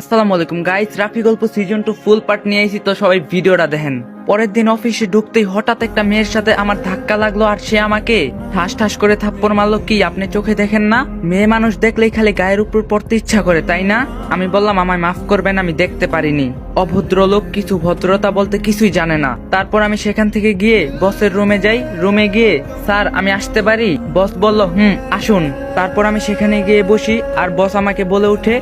আসসালামু আলাইকুম গাইস রাফি গল্প সিজন টু ফুল পার্ট নিয়ে এসেছি তো সবাই ভিডিওটা দেখেন। পরের দিন অফিসে ঢুকতেই হঠাৎ একটা মেয়ের সাথে আমার ধাক্কা লাগল আর সে আমাকে ঠাস ঠাস করে থাপ্পড় মারলো। কি, আপনি চোখে দেখেন না? মেয়ে মানুষ দেখলেই খালি গায়ের উপর পড়তে ইচ্ছা করে, তাই না? আমি বললাম, আমায় মাফ করবেন, আমি দেখতে পারিনি। অভদ্র লোক কিছু ভদ্রতা বলতে কিছুই জানে না। তারপর আমি সেখান থেকে গিয়ে বসের রুমে যাই। রুমে গিয়ে, স্যার, আমি আসতে পারি? বস বলল, হুম, আসুন। তারপর আমি সেখানে গিয়ে বসি, আর বস আমাকে বলে উঠে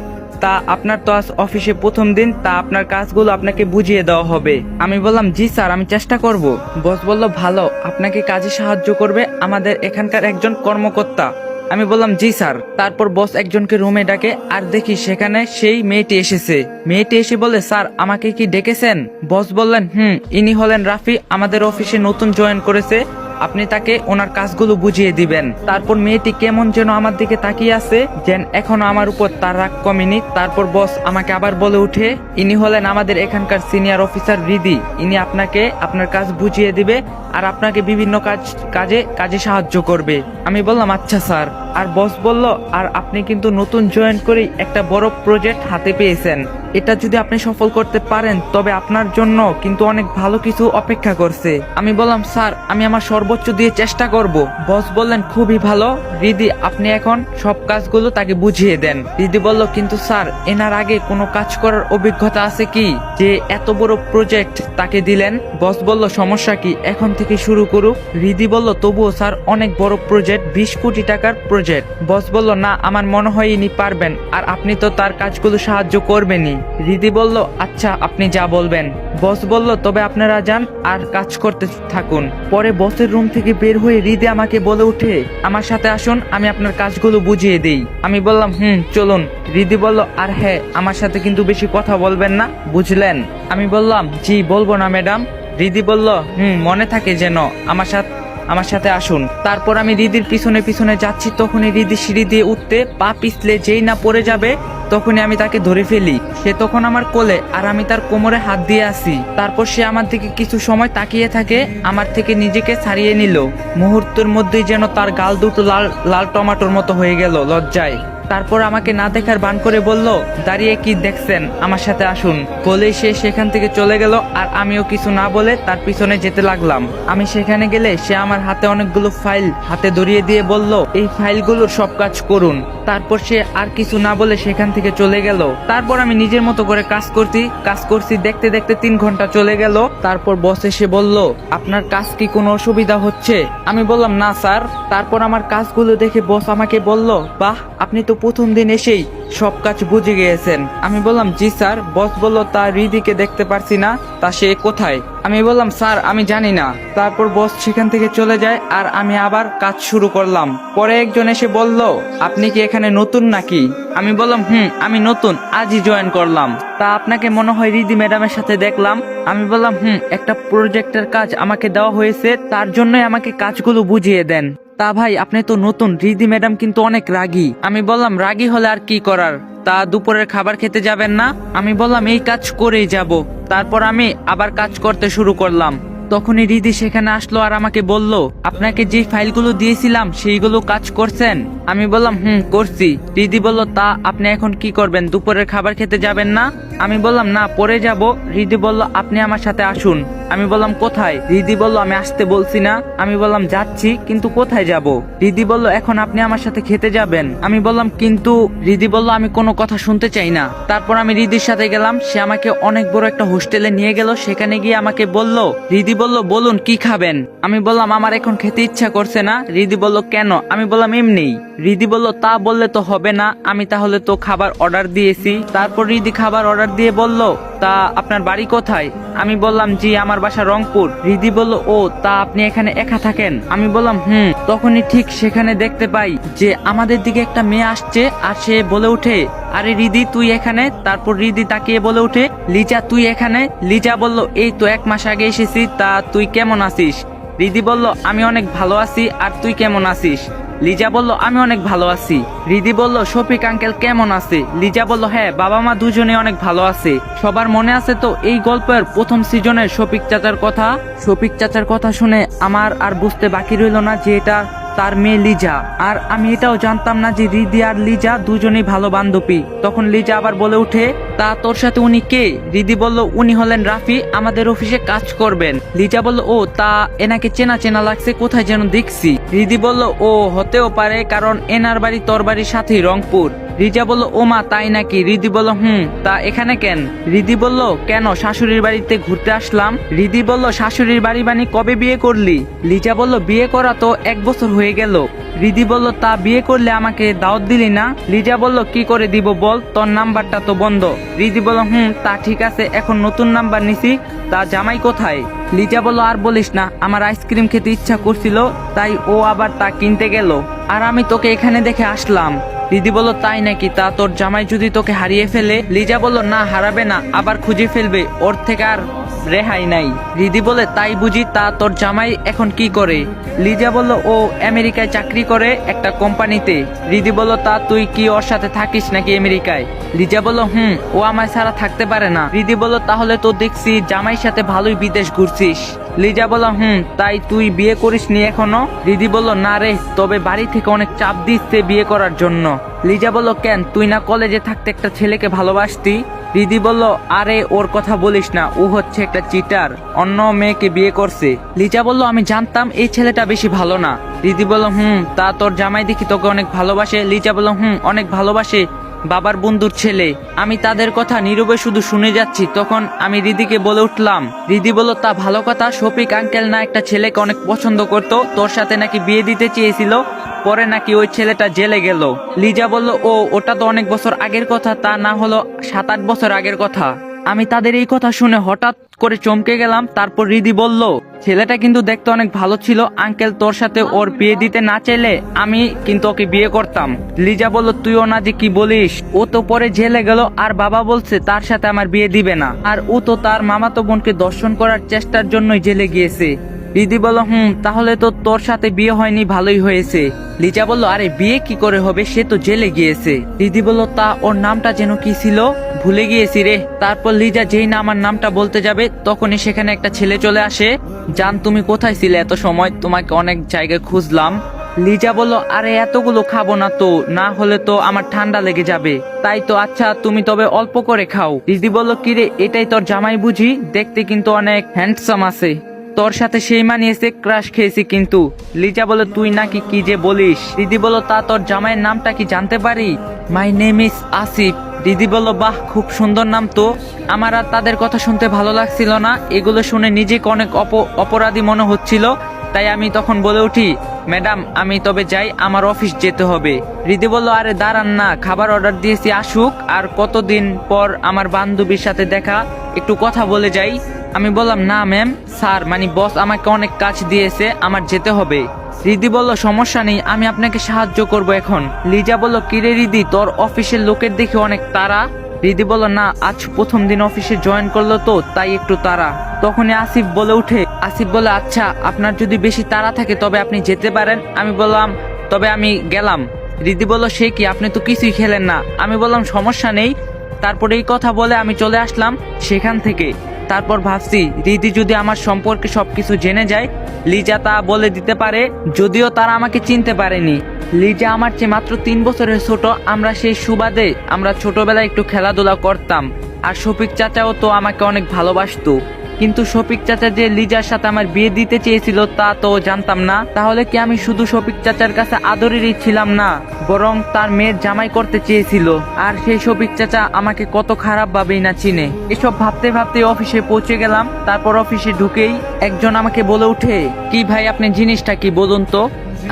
তা আপনার তো আজ অফিসে প্রথম দিন, তা আপনার কাজগুলো আপনাকে বুঝিয়ে দেওয়া হবে। আমি বললাম, জি স্যার, আমি চেষ্টা করব। বস বলল, ভালো, আপনাকে কাজে সাহায্য করবে আমাদের এখানকার একজন কর্মকর্তা। আমি বললাম, জি স্যার। তারপর বস একজনকে রুমে ডাকে, আর দেখি সেখানে সেই মেয়েটি এসেছে। মেয়েটি এসে বলে স্যার, আমাকে কি ডেকেছেন? বস বললেন, হুম, ইনি হলেন রাফি, আমাদের অফিসে নতুন জয়েন করেছে। আপনি তাকে ওনার কাজগুলো বুঝিয়ে দিবেন। তারপর মেয়েটি কেমন যেন আমার দিকে তাকিয়ে আছে, যেন এখনও আমার উপর তার রাগ কমেনি। তারপর বস আমাকে আবার বলে উঠে, ইনি হলেন আমাদের এখানকার সিনিয়র অফিসার রিদি। ইনি আপনাকে, আপনার কাজ বুঝিয়ে দিবে আর আপনাকে বিভিন্ন কাজ, কাজে কাজে সাহায্য করবে। আমি বললাম আচ্ছা স্যার। আর বস বলল, আর আপনি কিন্তু নতুন জয়েন করেই একটা বড় প্রজেক্ট হাতে পেয়েছেন। এটা যদি আপনি সফল করতে পারেন, তবে আপনার জন্য কিন্তু অনেক ভালো কিছু অপেক্ষা করছে। আমি বললাম, স্যার, আমি আমার সর্বোচ্চ দিয়ে চেষ্টা করব। বস বললেন, খুবই ভালো। রিদি, আপনি এখন সব কাজগুলো তাকে বুঝিয়ে দেন। রিদি বলল, কিন্তু স্যার, এনার আগে কোনো কাজ করার অভিজ্ঞতা আছে কি, যে এত বড় প্রজেক্ট তাকে দিলেন? বস বলল, সমস্যা কি? এখন থেকে শুরু করুক। রিদি বলল, তবুও স্যার, অনেক বড় প্রজেক্ট বিশ কোটি টাকার প্রজেক্ট বস বলল, না, আমার মনে হয় ইনি পারবেন। আর আপনি তো তার কাজগুলো সাহায্য করবেনই। রিদি বলল আচ্ছা আপনি যা বলবেন। বস বলল, তবে আপনারা যান আর কাজ করতে থাকুন। পরে বসের রুম থেকে বের হয়ে রিদি আমাকে বলে উঠে আমার সাথে আসুন, আমি আপনার কাজগুলো বুঝিয়ে দেই। আমি বললাম, হুম, চলুন। রিদি বলল, আর হ্যাঁ আমার সাথে কিন্তু বেশি কথা বলবেন না, বুঝলেন? আমি বললাম, জি, বলব না, ম্যাডাম। রিদি বলল, হুম, মনে থাকে যেন আমার সাথে আমার সাথে আসুন। তারপর আমি রিদির পিছনে পিছনে যাচ্ছি, তখনই রিদি সিঁড়ি দিয়ে উঠতে পা পিছলে যেই না পড়ে যাবে, তখনই আমি তাকে ধরে ফেলি। সে তখন আমার কোলে, আর আমি তার কোমরে হাত দিয়ে আসি। তারপর সে আমার দিকে কিছু সময় তাকিয়ে থাকে, আমার থেকে নিজেকে ছাড়িয়ে নিল। মুহূর্তের মধ্যেই যেন তার গাল দুটো লাল লাল টমাটোর মতো হয়ে গেল, লজ্জায়। তারপর আমাকে না দেখার বান করে বলল, দাঁড়িয়ে কি দেখছেন? আমার সাথে আসুন। বলেই সে সেখান থেকে চলে গেল, আর আমিও কিছু না বলে তার পিছনে যেতে লাগলাম। আমি সেখানে গেলে সে আমার হাতে অনেকগুলো ফাইল হাতে ধরিয়ে দিয়ে বলল, এই ফাইলগুলোর সব কাজ করুন। তারপর সে আর কিছু না বলে সেখান থেকে চলে গেল। তারপর আমি নিজের মতো করে কাজ করছি কাজ করছি দেখতে দেখতে তিন ঘণ্টা চলে গেল। তারপর বস এসে বলল, আপনার কাজ কি কোনো অসুবিধা হচ্ছে? আমি বললাম, না, স্যার। তারপর আমার কাজগুলো দেখে বস আমাকে বলল, বাহ, আপনি তো প্রথম দিন এসেই সব কাজ বুঝে গিয়েছেন। আমি বললাম, জি স্যার, বস বলল তার রিদিকে দেখতে পারছি না, তা সে কোথায়? আমি বললাম, স্যার, আমি জানি না। তারপর বস সেখান থেকে চলে যায় আর আমি আবার কাজ শুরু করলাম। পরে একজন এসে বলল, আপনি কি এখানে নতুন নাকি? আমি বললাম, হুম, আমি নতুন, আজই জয়েন করলাম। তা আপনাকে মনে হয় রিদি ম্যাডামের সাথে দেখলাম? আমি বললাম, হুম, একটা প্রজেক্টের কাজ আমাকে দেওয়া হয়েছে, তার জন্যই আমাকে কাজগুলো বুঝিয়ে দেন। তা ভাই, আপনি তো নতুন। রিদি ম্যাডাম কিন্তু অনেক রাগী। আমি বললাম, রাগী হলে আর কি করার? তা দুপুরের খাবার খেতে যাবেন না? আমি বললাম, এই কাজ করেই যাব। তারপর আমি আবার কাজ করতে শুরু করলাম। তখনই রিদি সেখানে আসলো আর আমাকে বলল, আপনাকে যে ফাইলগুলো দিয়েছিলাম, সেইগুলো কাজ করছেন? আমি বললাম, হুম, করছি। রিদি বলল, তা আপনি এখন কি করবেন? দুপুরের খাবার খেতে যাবেন না? আমি বললাম, না, পরে যাব। রিদি বলল, আপনি আমার সাথে আসুন। আমি বললাম, কোথায়? রিদি বলল, আমি আসতে বলছি না। আমি বললাম, যাচ্ছি, কিন্তু কোথায় যাব? রিদি বলল, এখন আপনি আমার সাথে খেতে যাবেন। আমি বললাম, কিন্তু, রিদি বলল, আমি কোনো কথা শুনতে চাই না। তারপর আমি রিদির সাথে গেলাম। সে আমাকে অনেক বড় একটা হোস্টেলে নিয়ে গেল। সেখানে গিয়ে আমাকে বলল, রিদি বলল, বলুন, কি খাবেন? আমি বললাম, আমার এখন খেতে ইচ্ছা করছে না। রিদি বলল, কেন? আমি বললাম, এমনি। রিদি বলল, তা বললে তো হবে না। আমি তাহলে তো খাবার অর্ডার দিয়েছি। তারপর রিদি খাবার অর্ডার দিয়ে বলল তা আপনার বাড়ি কোথায়? আমি বললাম, জি, আমার বাসা রংপুর। রিদি বলল, ও, তা আপনি এখানে একা থাকেন? আমি বললাম, হুম। তখনই ঠিক সেখানে দেখতে পাই যে আমাদের দিকে একটা মেয়ে আসছে আর সে বলে ওঠে, আরে রিদি তুই এখানে? তারপর রিদি তাকিয়ে বলে উঠে লিজা, তুই এখানে? লিজা বলল, এই তো এক মাস আগে এসেছি, তা তুই কেমন আছিস? রিদি বলল, আমি অনেক ভালো আছি, আর তুই কেমন আছিস? লিজা বলল, আমি অনেক ভালো আছি। রিদি বলল, শফিক, আঙ্কেল কেমন আছে? লিজা বলল হ্যাঁ বাবা মা দুজনে অনেক ভালো আছে। সবার মনে আছে তো এই গল্পের প্রথম সিজনে শফিক চাচার কথা? শফিক চাচার কথা শুনে আমার আর বুঝতে বাকি রইল না যে এটা তার মেয়ে লিজা। আর আমি এটাও জানতাম না যে রিদি আর লিজা দুজনেই ভালো বান্ধবী। তখন লিজা আবার বলে উঠে তা তোর সাথে উনি কে? রিদি বলল, উনি হলেন রাফি, আমাদের অফিসে কাজ করবেন। লিজা বলল, ও, তা এনাকে চেনা চেনা লাগছে, কোথায় যেন দেখছি। রিদি বলল, ও, হতেও পারে, কারণ এনার বাড়ি তোর বাড়ির সাথেই রংপুর। রিজা বলল, ও মা, তাই নাকি? রিদি বলল, হুম, তা এখানে কেন? রিদি বলল, কেন? শাশুড়ির বাড়িতে ঘুরতে আসলাম। রিদি বলল, শাশুড়ির বাড়ি বানি কবে বিয়ে করলি? লিজা বলল, বিয়ে করা তো এক বছর হয়ে গেল। রিদি বলল, তা বিয়ে করলে আমাকে দাওয়াত দিলি না? লিজা বলল, কি করে দিব বল, তোর নাম্বারটা তো বন্ধ। রিদি বলল, হুম, তা ঠিক আছে, এখন নতুন নাম্বার নিছি, তা জামাই কোথায়? লিজা বলল, আর বলিস না, আমার আইসক্রিম খেতে ইচ্ছা করছিল, তাই ও আবার তা কিনতে গেল। আর আমি তোকে এখানে দেখে আসলাম। দিদি বলল, তাই নাকি? তা তোর জামাই যদি তোকে হারিয়ে ফেলে? লিজা বলল, না, হারাবে না, আবার খুঁজে ফেলবে। ওর থেকে আর রেহাই নাই। রিদি বলে, তাই বুঝি, তা তোর জামাই এখন কি করে? লিজা বলল, ও আমেরিকায় চাকরি করে একটা কোম্পানিতে। রিদি বলল, তা তুই কি ওর সাথে থাকিস নাকি আমেরিকায়? লিজা বলল, হুম, ও আমায় ছাড়া থাকতে পারে না। রিদি বলল, তাহলে তো দেখছি জামাইয়ের সাথে ভালোই বিদেশ ঘুরছিস। লিজা বলল, হুম, তাই তুই বিয়ে করিস নি এখনও? রিদি বলল, না রে, তবে বাড়ি থেকে অনেক চাপ দিচ্ছে বিয়ে করার জন্য। লিজা বলল, কেন? তুই না কলেজে থাকতে একটা ছেলেকে ভালোবাসতি? দিদি বলল, আরে, ওর কথা বলিস না, ও হচ্ছে একটা চিটার অন্য মেয়েকে বিয়ে করছে। লিজা বলল, আমি জানতাম এই ছেলেটা বেশি ভালো না। দিদি বলল, হুম, তা তোর জামাই দেখি তোকে অনেক ভালোবাসে? লিজা বলল, হুম, অনেক ভালোবাসে। বাবার বন্ধুর ছেলে। আমি তাদের কথা নীরবে শুধু শুনে যাচ্ছি। তখন আমি দিদিকে বলে উঠলাম দিদি বলো, তা ভালো কথা? শফিক আঙ্কেল না একটা ছেলেকে অনেক পছন্দ করত? তোর সাথে নাকি বিয়ে দিতে চেয়েছিল? পরে নাকি ওই ছেলেটা জেলে গেল। লিজা বলল, ও, ওটা তো অনেক বছর আগের কথা, তা না হলো সাত আট বছর আগের কথা। আমি তাদের এই কথা শুনে হঠাৎ করে চমকে গেলাম, তারপর রিদি বলল, ছেলেটা কিন্তু দেখতে অনেক ভালো ছিল, আঙ্কেল তোর সাথে ওর বিয়ে দিতে না চাইলে আমি কিন্তু ওকে বিয়ে করতাম। লিজা বলল, তুইও না যে কি বলিস, ও তো পরে জেলে গেল আর বাবা বলছে তার সাথে আমার বিয়ে দিবে না। আর ও তো তার মামাতো বোনকে দর্শন করার চেষ্টার জন্যই জেলে গিয়েছে। দিদি বলল, হুম, তাহলে তো তোর সাথে বিয়ে হয়নি, ভালোই হয়েছে। লিজা বলল, আরে, বিয়ে কি করে হবে? সে তো জেলে গিয়েছে। দিদি বলল, তা ওর নামটা যেন কি ছিল? ভুলে গিয়েছি রে। তারপর লিজা যেই না আমার নামটা বলতে যাবে, তখনই সেখানে একটা ছেলে চলে আসে। জান, তুমি কোথায় ছিলে এত সময়? তোমাকে অনেক জায়গায় খুঁজলাম। লিজা বলল, আরে, এতগুলো খাব না তো, না হলে তো আমার ঠান্ডা লেগে যাবে। তাই তো আচ্ছা তুমি তবে অল্প করে খাও। দিদি বলল, কিরে, এটাই তোর জামাই বুঝি? দেখতে কিন্তু অনেক হ্যান্ডসাম আছে। তোর সাথে সেই মানিয়েছে ক্রাশ খেয়েছি কিন্তু। লিজা বলে, তুই নাকি কি যে বলিস? দিদি বলো, তা তোর জামাইয়ের নামটা কি জানতে পারি? মাই নেম ইস আসিফ দিদি বলল বাহ, খুব সুন্দর নাম তো। আমার আর তাদের কথা শুনতে ভালো লাগছিল না। এগুলো শুনে নিজেকে অনেক অপ অপরাধী মনে হচ্ছিল। তাই আমি তখন বলে উঠি, ম্যাডাম, আমি তবে যাই, আমার অফিস যেতে হবে। রিদি বলল, আরে দাঁড়ান না, খাবার অর্ডার দিয়েছি, আসুক। আর কতদিন পর আমার বান্ধবীর সাথে দেখা একটু কথা বলে যাই। আমি বললাম, না ম্যাম স্যার মানে বস আমাকে অনেক কাজ দিয়েছে, আমার যেতে হবে। রিদি বলল, সমস্যা নেই, আমি আপনাকে সাহায্য করব এখন। লিজা বলল কিরে রিদি, তোর অফিসের লোকের দেখে অনেক তারা রিদি বলল, না, আজ প্রথম দিন অফিসে জয়েন করল তো, তাই একটু তারা তখনই আসিফ বলে উঠে, আসিফ বলে আচ্ছা আপনার যদি বেশি তারা থাকে, তবে আপনি যেতে পারেন। আমি বললাম, তবে আমি গেলাম। রিদি বলল, সে কি? আপনি তো কিছুই খেলেন না। আমি বললাম, সমস্যা নেই। তারপরে এই কথা বলে আমি চলে আসলাম সেখান থেকে। তারপর ভাবছি রীতি যদি আমার সম্পর্কে সবকিছু জেনে যায়, লিজা তা বলে দিতে পারে, যদিও তারা আমাকে চিনতে পারেনি। লিজা আমার চেয়ে মাত্র তিন বছরের ছোট, আমরা সেই সুবাদে আমরা ছোটবেলায় একটু খেলাধুলা করতাম। আর শফিক চাচাও তো আমাকে অনেক ভালোবাসতো। কিন্তু শফিক চাচা যে লিজার সাথে আমার বিয়ে দিতে চেয়েছিল তা তো জানতাম না। তাহলে কি আমি শুধু শফিক চাচার কাছে আদরেরই ছিলাম না, বরং তার মেয়ের জামাই করতে চেয়েছিল। আর সেই শফিক চাচা আমাকে কত খারাপ ভাবেই না চিনে। এসব ভাবতে ভাবতে অফিসে পৌঁছে গেলাম, তারপর অফিসে ঢুকেই একজন আমাকে বলে উঠে কি ভাই, আপনি জিনিসটা কি বলুন তো?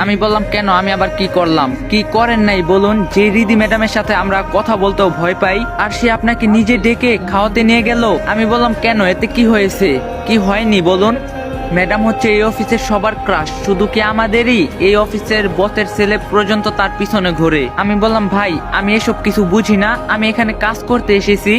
আমি বললাম, কেন? আমি আবার কি করলাম? কি করেন নাই, বলুন? যে রিদি ম্যাডামের সাথে আমরা কথা বলতেও ভয় পাই, আর সে আপনাকে নিজে ডেকে খাওয়াতে নিয়ে গেল। আমি বললাম, কেন? এতে কি হয়েছে? কি হয়নি, বলুন? ম্যাডাম হচ্ছে এই অফিসের সবার ক্রাশ, শুধু কি আমাদেরই? এই অফিসের বসের ছেলে পর্যন্ত তার পিছনে ঘোরে। আমি বললাম, ভাই, আমি এসব কিছু বুঝি না। আমি এখানে কাজ করতে এসেছি।